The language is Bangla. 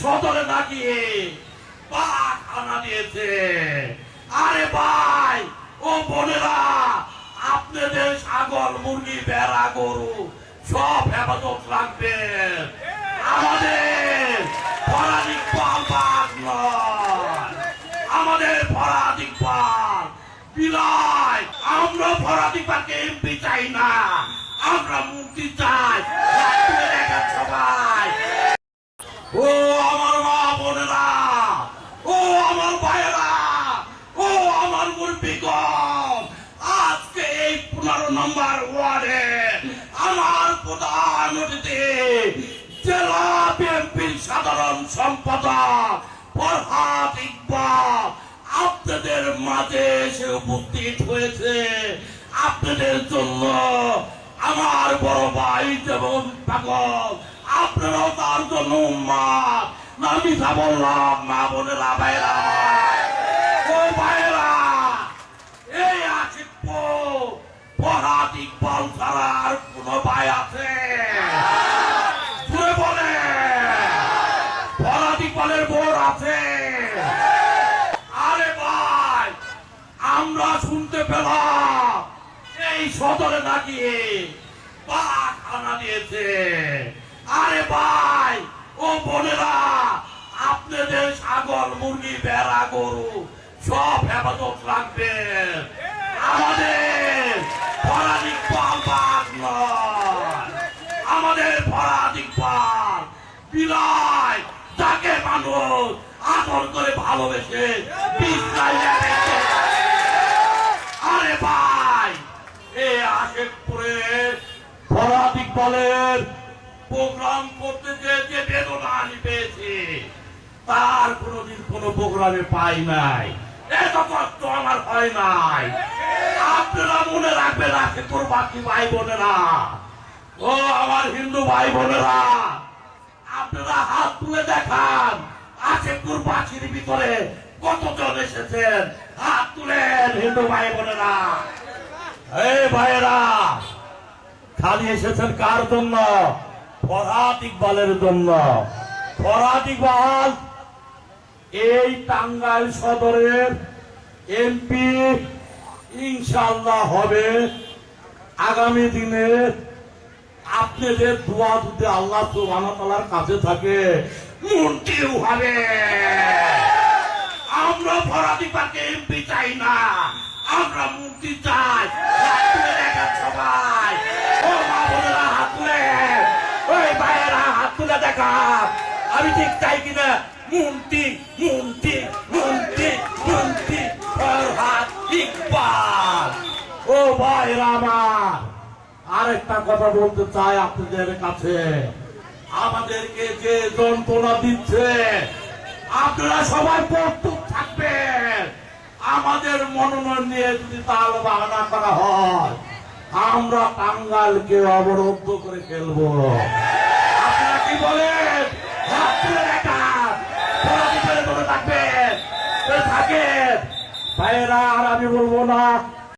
সদরে না গিয়ে বাঘ আনা দিয়েছে। আরে ভাই, ও বোনেরা আপনাদের ছাগল, মুরগি, ভেড়া, গরু, সব হেফাজত রাখবেন। আমাদের পরাণিক পাল বাঘ আমাদের পরাধিক পাল। আমরা পরাধিক পালকে এমপি চাই না, আমরা মুক্তি চাই রাখবে দেখা সবাই ও আমার মা বোনেরা, ও আমার ভাইয়েরা, ও আমার মুরব্বীগণ, আজকে এই পনেরো নম্বর ওয়ার্ডে আমার প্রধান অতিথি, জেলা বিএনপির সাধারণ সম্পাদক ফরহাদ ইকবাল, আপনাদের মাঝে এসে উপস্থিত হয়েছে। আপনাদের জন্য আমার বড় ভাই যেমন পাগল আপনারাও তার জন্য উম্মাদ। আমি যা বললাম, মা বোনেরা ভাইরা আছে? আরে ভাই, আমরা শুনতে পেলাম, এই সদরে না গিয়ে বাঘ আনা দিয়েছে। ভাই, ও বোনেরা, আপনাদের ছাগল, মুরগি, ভেড়া, গরু, সব হেফাজত রাখবেন। আমাদের পরাধিক আমাদের পরাধিক পাল বিলাই তাকে মানুষ আদর করে ভালোবেসে আরে ভাই, এ আশেকপুরে পরাধিক বলের প্রোগ্রাম করতে যে বেদনা আমি পেয়েছি, তার কোনোদিন কোনো প্রোগ্রামে পাই নাই। এত কষ্ট আমার হয় নাই। আপনারা মনে রাখবেন আশেকপুর বাকি ভাই বোনেরা ও আমার হিন্দু ভাই বোনেরা আপনারা হাত তুলে দেখান তোর বাসির ভিতরে কতজন এসেছেন? হাত তুলেন হিন্দু ভাই বোনেরা এই ভাইয়েরা, খালি এসেছেন কার জন্য? ফরহাদ ইকবালের জন্য। ফরহাদ ইকবাল এই টাঙ্গাইল সদরের এমপি ইনশাল্লাহ হবে। আগামী দিনে আপনাদের দোয়া যদি আল্লাহ সুবহানাহু কাছে থাকে মন্ত্রীও হবে। আমরা ভরাধিকারকে এমপি চাই না, আমরা মুক্তি চাই রাখবে দেখা সবাই ও মা বোনেরা হাত তুলে ওই ভাইয়েরা হাত তুলে দেখা আমি ঠিক চাই কিনা? মুক্তি মুক্তি ফরহাদ ইকবাল। ও ভাইরা আমার আরেকটা কথা বলতে চাই আপনাদের কাছে। আমাদেরকে যে যন্ত্রণা দিচ্ছে, আপনারা সবাই প্রস্তুত থাকবেন। আমাদের মনোনয়ন নিয়ে যদি তাল বাহানা করা হয়, আমরা টাঙ্গালকে অবরুদ্ধ করে ফেলব। আপনারা কি বলেন? ভাইয়েরা আর আমি বলব না